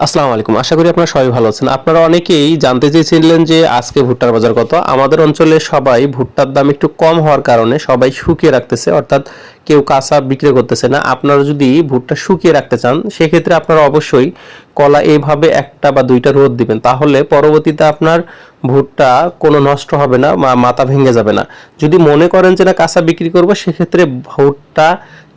আসসালামু আলাইকুম। আশা করি আপনারা সবাই ভালো আছেন। আপনারা অনেকেই জানতে চেয়েছিলেন যে আজকে ভুট্টার বাজার কত। আমাদের অঞ্চলে সবাই ভুট্টার দাম একটু কম হওয়ার কারণে সবাই শুকিয়ে রাখতেছে, অর্থাৎ কেউ কাঁচা বিক্রি করতেছে না। আপনারা যদি ভুট্টা শুকিয়ে রাখতে চান, সেক্ষেত্রে আপনারা অবশ্যই কলা এইভাবে একটা বা দুইটা রোদ দিবেন। তাহলে পরবর্তীতে আপনার ভুট্টা কোনো নষ্ট হবে না মাথা ভেঙে যাবে না। যদি মনে করেন যে না কাঁচা বিক্রি করব, সেক্ষেত্রে ভুট্টা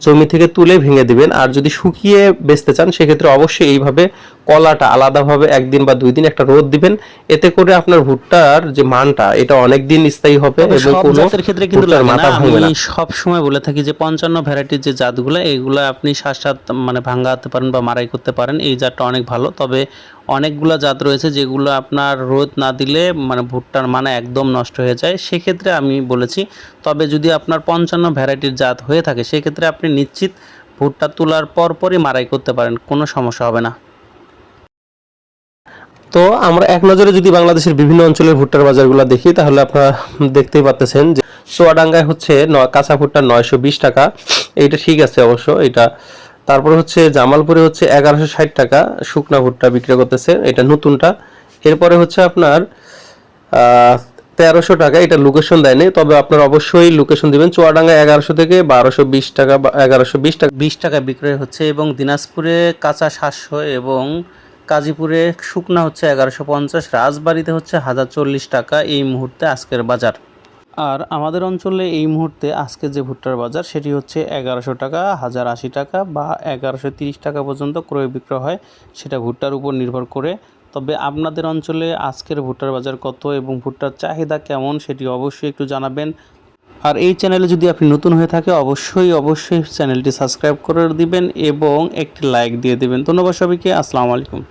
জমি থেকে তুলে ভেঙে দিবেন। আর যদি শুকিয়ে বেচতে চান সেক্ষেত্রে অবশ্যই এইভাবে কলাটা আলাদাভাবে একদিন বা দুই দিন একটা রোদ দিবেন। এতে করে আপনার ভুট্টার যে মানটা এটা অনেক দিন স্থায়ী হবে এবং কোনো ক্ষেত্রে কিন্তু মাথা ভাঙবে না। আমি সব সময় বলে থাকি যে পঞ্চান্ন ভ্যারাইটির যে জাতগুলো এগুলো আপনি সাত সাত মানে ভাঙাতে পারেন বা মারাই করতে পারেন। এই জাতটা অনেক ভালো। তবে অনেকগুলো জাত রয়েছে যেগুলো আপনার রোদ না দিলে মানে ভুট্টার মানে একদম নষ্ট হয়ে যায়। সেক্ষেত্রে আমি বলেছি, তবে যদি আপনার পঞ্চান্ন ভ্যারাইটির জাত হয়ে থাকে, সেক্ষেত্রে আপনি নিশ্চিত ভুট্টা তোলার পরপরই মারাই করতে পারেন, কোনো সমস্যা হবে না। তো আমরা এক নজরে যদি বাংলাদেশের বিভিন্ন অঞ্চলের ভুট্টার বাজারগুলো দেখি, তাহলে আপনারা দেখতেই পাচ্ছেন যে চুয়াডাঙ্গায় হচ্ছে কাঁচা ভুট্টা নয়শো বিশ টাকা। এইটা ঠিক আছে অবশ্য এটা তারপরে হচ্ছে জামালপুরে হচ্ছে এগারোশো ষাট টাকা শুকনা ভুট্টা বিক্রি করতেছে, এটা নতুনটা। এরপরে হচ্ছে আপনার তেরোশো টাকা, এটা লোকেশন দেয়নি, তবে আপনার অবশ্যই লোকেশন দিবেন। চুয়াডাঙ্গা এগারোশো থেকে বারোশো বিশ টাকা বা এগারোশো বিশ টাকা। বিশ টাকা বিক্রয় হচ্ছে এবং দিনাজপুরে কাঁচা সাতশো এবং কাজীপুরে শুকনা হচ্ছে এগারোশো পঞ্চাশ, রাজবাড়িতে হচ্ছে হাজার চল্লিশ টাকা। এই মুহূর্তে আজকের বাজার। আর আমাদের অঞ্চলে এই মুহূর্তে আজকে যে ভুট্টার বাজার, সেটি হচ্ছে এগারোশো টাকা, হাজার আশি টাকা বা এগারোশো তিরিশ টাকা পর্যন্ত ক্রয় বিক্রয় হয় সেটা ভুট্টার উপর নির্ভর করে। তবে আপনাদের অঞ্চলে আজকের ভুট্টার বাজার কত এবং ভুট্টার চাহিদা কেমন সেটি অবশ্যই একটু জানাবেন। আর এই চ্যানেলে যদি আপনি নতুন হয়ে থাকে, অবশ্যই অবশ্যই চ্যানেলটি সাবস্ক্রাইব করে দিবেন এবং একটি লাইক দিয়ে দেবেন। ধন্যবাদ সবাইকে, আসসালামু আলাইকুম।